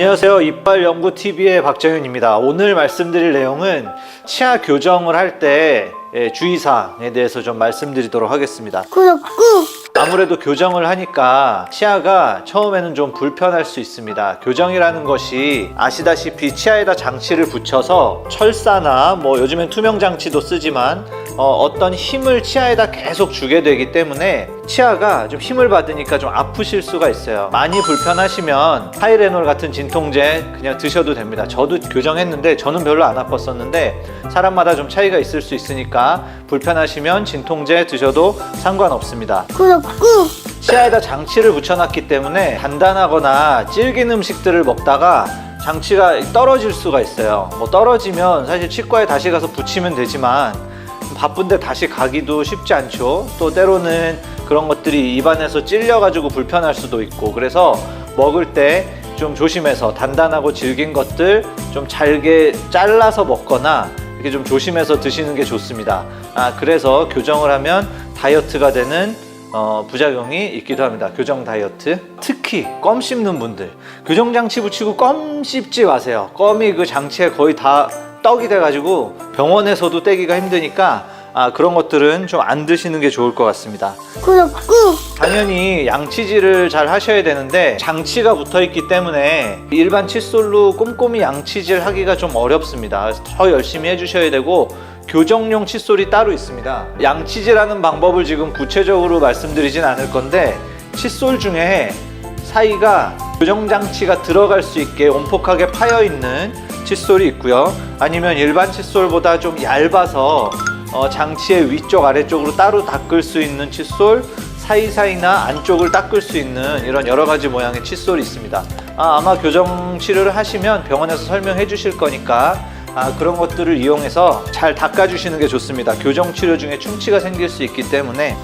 안녕하세요. 이빨 연구 TV의 박정현입니다. 오늘 말씀드릴 내용은 치아 교정을 할 때 주의사항에 대해서 좀 말씀드리도록 하겠습니다. 아무래도 교정을 하니까 치아가 처음에는 좀 불편할 수 있습니다. 교정이라는 것이 아시다시피 치아에다 장치를 붙여서 철사나 뭐 요즘엔 투명 장치도 쓰지만 어, 떤 힘을 치아에다 계속 주게 되기 때문에 치아가 좀 힘을 받으니까 좀 아프실 수가 있어요. 많이 불편하시면 하이레놀 같은 진통제 그냥 드셔도 됩니다. 저도 교정했는데 저는 별로 안 아팠었는데 사람마다 좀 차이가 있을 수 있으니까 불편하시면 진통제 드셔도 상관없습니다. 구독 꾹! 치아에다 장치를 붙여놨기 때문에 단단하거나 질긴 음식들을 먹다가 장치가 떨어질 수가 있어요. 뭐 떨어지면 사실 치과에 다시 가서 붙이면 되지만 바쁜데 다시 가기도 쉽지 않죠. 또 때로는 그런 것들이 입안에서 찔려가지고 불편할 수도 있고 그래서 먹을 때 좀 조심해서 단단하고 질긴 것들 좀 잘게 잘라서 먹거나 이렇게 좀 조심해서 드시는 게 좋습니다. 아, 그래서 교정을 하면 다이어트가 되는 어, 부작용이 있기도 합니다. 교정 다이어트. 특히 껌 씹는 분들. 교정 장치 붙이고 껌 씹지 마세요. 껌이 그 장치에 거의 다 떡이 돼가지고 병원에서도 떼기가 힘드니까 아, 그런 것들은 좀 안 드시는 게 좋을 것 같습니다. 꾹! 당연히 양치질을 잘 하셔야 되는데 장치가 붙어 있기 때문에 일반 칫솔로 꼼꼼히 양치질 하기가 좀 어렵습니다. 그래서 더 열심히 해주셔야 되고 교정용 칫솔이 따로 있습니다. 양치질하는 방법을 지금 구체적으로 말씀드리진 않을 건데 칫솔 중에 사이가 교정 장치가 들어갈 수 있게 온폭하게 파여 있는 칫솔이 있고요. 아니면 일반 칫솔보다 좀 얇아서 어, 장치의 위쪽 아래쪽으로 따로 닦을 수 있는 칫솔 사이사이나 안쪽을 닦을 수 있는 이런 여러 가지 모양의 칫솔이 있습니다. 아, 아마 교정 치료를 하시면 병원에서 설명해 주실 거니까 아, 그런 것들을 이용해서 잘 닦아주시는 게 좋습니다. 교정 치료 중에 충치가 생길 수 있기 때문에!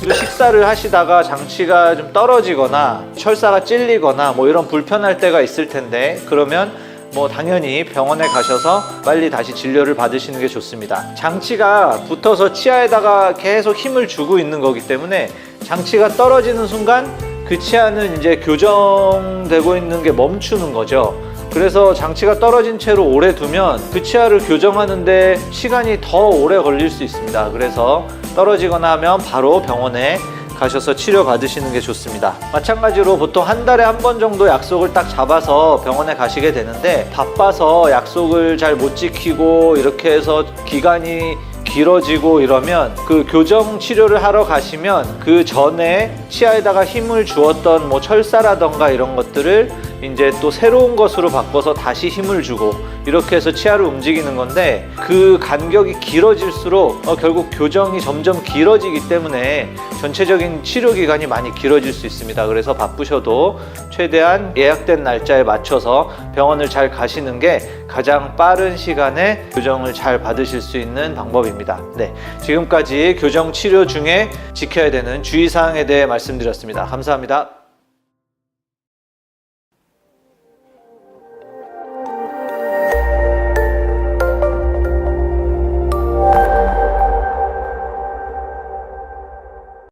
그리고 식사를 하시다가 장치가 좀 떨어지거나 철사가 찔리거나 뭐 이런 불편할 때가 있을 텐데 그러면 뭐 당연히 병원에 가셔서 빨리 다시 진료를 받으시는 게 좋습니다. 장치가 붙어서 치아에다가 계속 힘을 주고 있는 거기 때문에 장치가 떨어지는 순간 그 치아는 이제 교정되고 있는 게 멈추는 거죠. 그래서 장치가 떨어진 채로 오래 두면 그 치아를 교정하는데 시간이 더 오래 걸릴 수 있습니다. 그래서 떨어지거나 하면 바로 병원에 가셔서 치료 받으시는 게 좋습니다. 마찬가지로 보통 한 달에 한 번 정도 약속을 딱 잡아서 병원에 가시게 되는데 바빠서 약속을 잘 못 지키고 이렇게 해서 기간이 길어지고 이러면 그 교정 치료를 하러 가시면 그 전에 치아에다가 힘을 주었던 뭐 철사라던가 이런 것들을 이제 또 새로운 것으로 바꿔서 다시 힘을 주고 이렇게 해서 치아를 움직이는 건데 그 간격이 길어질수록 어, 결국 교정이 점점 길어지기 때문에 전체적인 치료 기간이 많이 길어질 수 있습니다. 그래서 바쁘셔도 최대한 예약된 날짜에 맞춰서 병원을 잘 가시는 게 가장 빠른 시간에 교정을 잘 받으실 수 있는 방법입니다. 네. 지금까지 교정 치료 중에 지켜야 되는 주의사항에 대해 말씀드렸습니다. 감사합니다.